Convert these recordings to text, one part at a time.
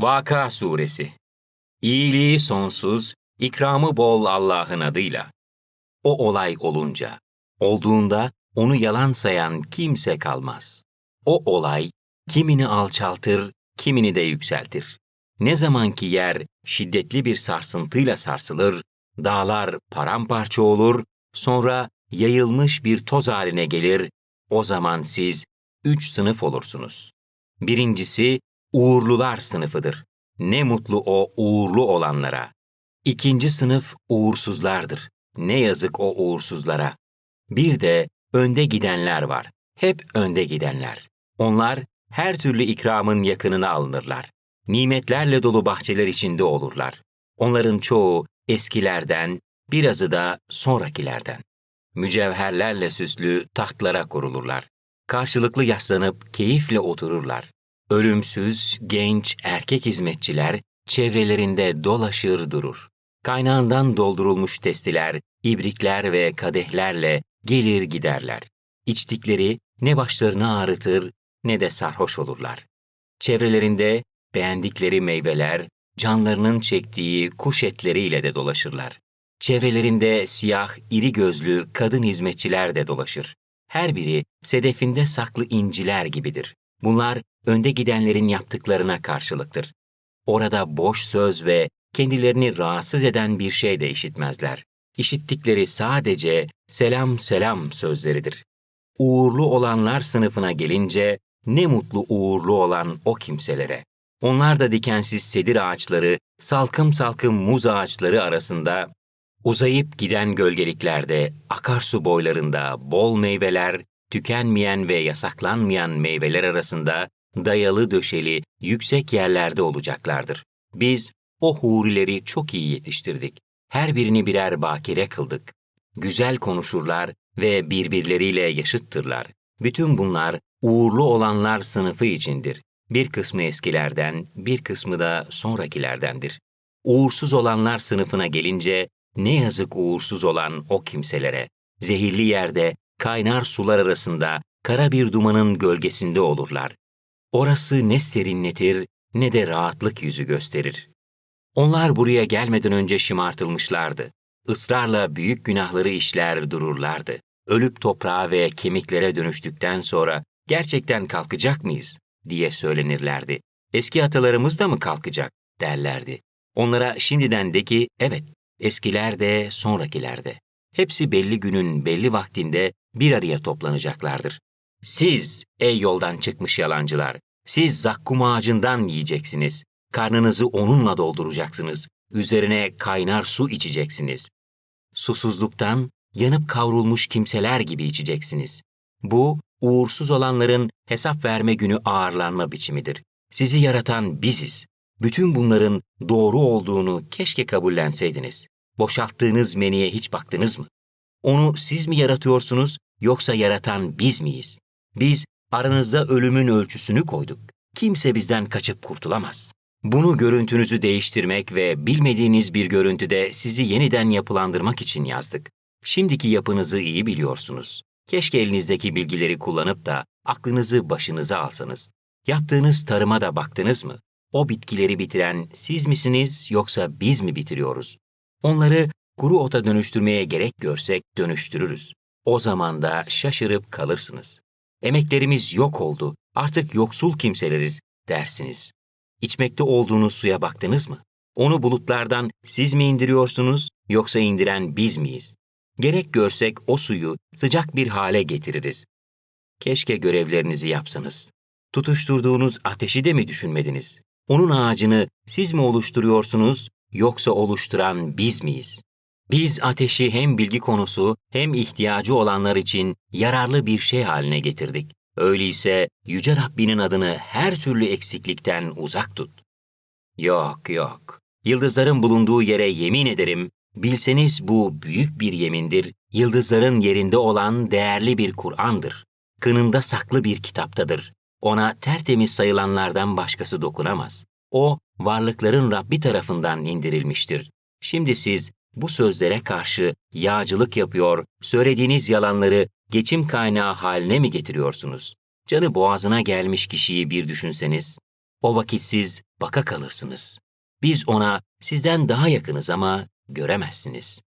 Vaka Suresi İyiliği sonsuz, ikramı bol Allah'ın adıyla. O olay olunca, olduğunda onu yalan sayan kimse kalmaz. O olay kimini alçaltır, kimini de yükseltir. Ne zaman ki yer şiddetli bir sarsıntıyla sarsılır, dağlar paramparça olur, sonra yayılmış bir toz haline gelir, o zaman siz üç sınıf olursunuz. Birincisi, uğurlular sınıfıdır. Ne mutlu o uğurlu olanlara. İkinci sınıf uğursuzlardır. Ne yazık o uğursuzlara. Bir de önde gidenler var. Hep önde gidenler. Onlar her türlü ikramın yakınına alınırlar. Nimetlerle dolu bahçeler içinde olurlar. Onların çoğu eskilerden, birazı da sonrakilerden. Mücevherlerle süslü tahtlara kurulurlar. Karşılıklı yaslanıp keyifle otururlar. Ölümsüz, genç erkek hizmetçiler çevrelerinde dolaşır durur. Kaynağından doldurulmuş testiler, ibrikler ve kadehlerle gelir giderler. İçtikleri ne başlarını ağrıtır ne de sarhoş olurlar. Çevrelerinde beğendikleri meyveler, canlarının çektiği kuş etleriyle de dolaşırlar. Çevrelerinde siyah, iri gözlü kadın hizmetçiler de dolaşır. Her biri sedefinde saklı inciler gibidir. Bunlar önde gidenlerin yaptıklarına karşılıktır. Orada boş söz ve kendilerini rahatsız eden bir şey de işitmezler. İşittikleri sadece selam selam sözleridir. Uğurlu olanlar sınıfına gelince ne mutlu uğurlu olan o kimselere. Onlar da dikensiz sedir ağaçları, salkım salkım muz ağaçları arasında, uzayıp giden gölgeliklerde, akarsu boylarında bol meyveler, tükenmeyen ve yasaklanmayan meyveler arasında dayalı döşeli yüksek yerlerde olacaklardır. Biz o hurileri çok iyi yetiştirdik. Her birini birer bakire kıldık. Güzel konuşurlar ve birbirleriyle yaşıttırlar. Bütün bunlar uğurlu olanlar sınıfı içindir. Bir kısmı eskilerden, bir kısmı da sonrakilerdendir. Uğursuz olanlar sınıfına gelince ne yazık uğursuz olan o kimselere. Zehirli yerde, kaynar sular arasında, kara bir dumanın gölgesinde olurlar. Orası ne serinletir ne de rahatlık yüzü gösterir. Onlar buraya gelmeden önce şımartılmışlardı. Israrla büyük günahları işler dururlardı. Ölüp toprağa ve kemiklere dönüştükten sonra gerçekten kalkacak mıyız diye söylenirlerdi. Eski atalarımız da mı kalkacak derlerdi. Onlara şimdiden de ki evet, eskiler de sonrakiler de. Hepsi belli günün belli vaktinde bir araya toplanacaklardır. Siz ey yoldan çıkmış yalancılar, siz zakkum ağacından yiyeceksiniz. Karnınızı onunla dolduracaksınız. Üzerine kaynar su içeceksiniz. Susuzluktan yanıp kavrulmuş kimseler gibi içeceksiniz. Bu, uğursuz olanların hesap verme günü ağırlanma biçimidir. Sizi yaratan biziz. Bütün bunların doğru olduğunu keşke kabullenseydiniz. Boşalttığınız menüye hiç baktınız mı? Onu siz mi yaratıyorsunuz yoksa yaratan biz miyiz? Biz aranızda ölümün ölçüsünü koyduk. Kimse bizden kaçıp kurtulamaz. Bunu görüntünüzü değiştirmek ve bilmediğiniz bir görüntüde sizi yeniden yapılandırmak için yazdık. Şimdiki yapınızı iyi biliyorsunuz. Keşke elinizdeki bilgileri kullanıp da aklınızı başınıza alsanız. Yaptığınız tarıma da baktınız mı? O bitkileri bitiren siz misiniz yoksa biz mi bitiriyoruz? Onları kuru ota dönüştürmeye gerek görsek dönüştürürüz. O zaman da şaşırıp kalırsınız. Emeklerimiz yok oldu, artık yoksul kimseleriz dersiniz. İçmekte olduğunuz suya baktınız mı? Onu bulutlardan siz mi indiriyorsunuz yoksa indiren biz miyiz? Gerek görsek o suyu sıcak bir hale getiririz. Keşke görevlerinizi yapsanız. Tutuşturduğunuz ateşi de mi düşünmediniz? Onun ağacını siz mi oluşturuyorsunuz yoksa oluşturan biz miyiz? Biz ateşi hem bilgi konusu hem ihtiyacı olanlar için yararlı bir şey haline getirdik. Öyleyse Yüce Rabbinin adını her türlü eksiklikten uzak tut. Yok yok, yıldızların bulunduğu yere yemin ederim, bilseniz bu büyük bir yemindir, yıldızların yerinde olan değerli bir Kur'an'dır. Kınında saklı bir kitaptadır. Ona tertemiz sayılanlardan başkası dokunamaz. O, varlıkların Rabbi tarafından indirilmiştir. Şimdi siz bu sözlere karşı yağcılık yapıyor, söylediğiniz yalanları geçim kaynağı haline mi getiriyorsunuz? Canı boğazına gelmiş kişiyi bir düşünseniz. O vakit siz baka kalırsınız. Biz ona sizden daha yakınız ama göremezsiniz.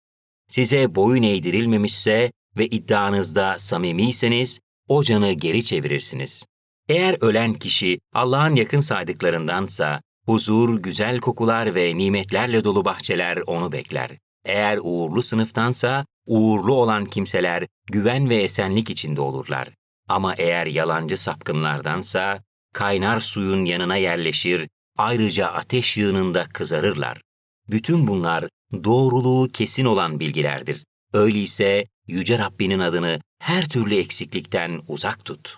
Size boyun eğdirilmemişse ve iddianızda samimiyseniz o canı geri çevirirsiniz. Eğer ölen kişi Allah'ın yakın saydıklarındansa, huzur, güzel kokular ve nimetlerle dolu bahçeler onu bekler. Eğer uğurlu sınıftansa, uğurlu olan kimseler güven ve esenlik içinde olurlar. Ama eğer yalancı sapkınlardansa, kaynar suyun yanına yerleşir, ayrıca ateş yığınında kızarırlar. Bütün bunlar doğruluğu kesin olan bilgilerdir. Öyleyse Yüce Rabbinin adını her türlü eksiklikten uzak tut.